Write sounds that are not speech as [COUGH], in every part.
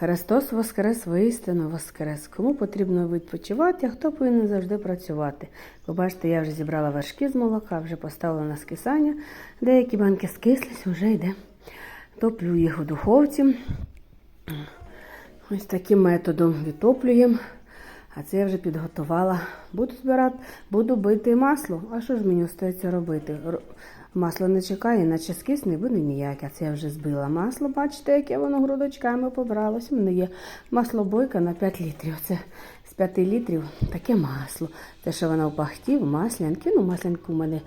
Христос Воскрес, воістину Воскрес. Кому потрібно відпочивати, а хто повинен завжди працювати. Ви бачите, я вже зібрала вершки з молока, вже поставила на скисання. Деякі банки скислись, вже йде. Топлю їх у духовці. Ось таким методом відтоплюємо. А це я вже підготувала. Буду збирати, буду бити масло. А що ж мені остається робити? Масло не чекає, наче скис не буде ніяке. Це я вже збила масло. Бачите, яке воно грудочками побралось. У мене є маслобойка на 5 літрів. Це з 5 літрів таке масло. Те, що вона в пахті, маслянки. Ну, маслянку в мене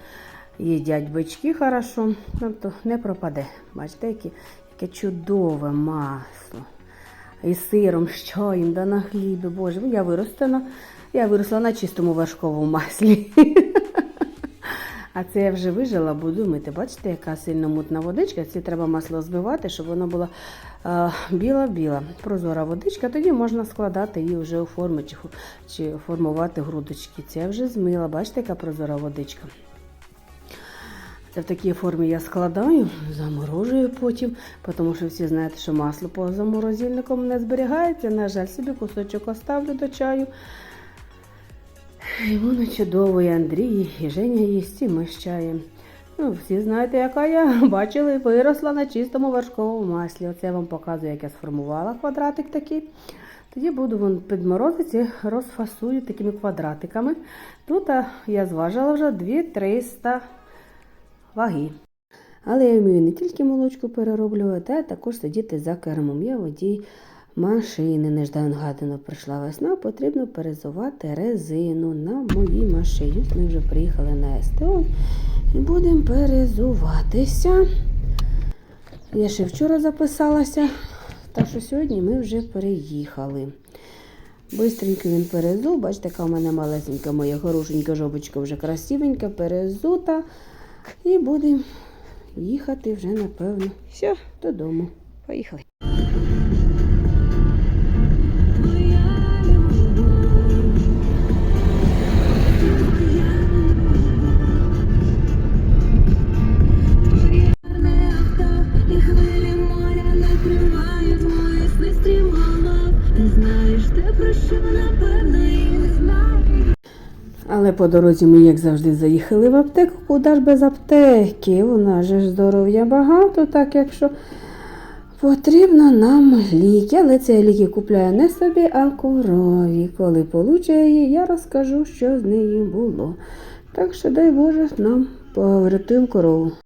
їдять бички хорошо, тобто не пропаде. Бачите, яке, яке чудове масло. І сиром, з чаєм, да на хлібі. Боже, я виростена. Я виросла на чистому вершковому маслі. [LAUGHS] А це я вже вижила, буду мити. Бачите, яка сильно мутна водичка. Це треба масло збивати, щоб воно було е, біла-біла. Прозора водичка, тоді можна складати її вже у форми чи, чи формувати грудочки. Це я вже змила. Бачите, яка прозора водичка. Це в такій формі я складаю, заморожую потім, тому що всі знаєте, що масло поза морозильником не зберігається. На жаль, собі кусочок оставлю до чаю. І воно чудово, і Андрій, і Женя їсть, і ми з чаєм. Ну, всі знаєте, яка я [LAUGHS] бачили, виросла на чистому вершковому маслі. Оце я вам показую, як я сформувала квадратик такий. Тоді буду вон підморозити, розфасую такими квадратиками. Тут я зважила вже 2300 ваги. Але я вмію не тільки молочку перероблювати, а також сидіти за кермом. Я водій машини. Неждано гадано прийшла весна, потрібно перезувати резину на моїй машині. Ми вже приїхали на СТО і будемо перезуватися. Я ще вчора записалася, так що сьогодні ми вже переїхали. Бистренько він перезув. Бачите, яка в мене малесенька моя хорошенька жобочка вже красивенька, перезута. І будемо їхати вже, напевно, все, додому. Поїхали. Але по дорозі ми, як завжди, заїхали в аптеку. Куди ж без аптеки? У нас же здоров'я багато, так якщо потрібно нам ліки. Але це ліки купляю не собі, а корові. Коли получає її, я розкажу, що з нею було. Так що дай Боже нам поврятуємо корову.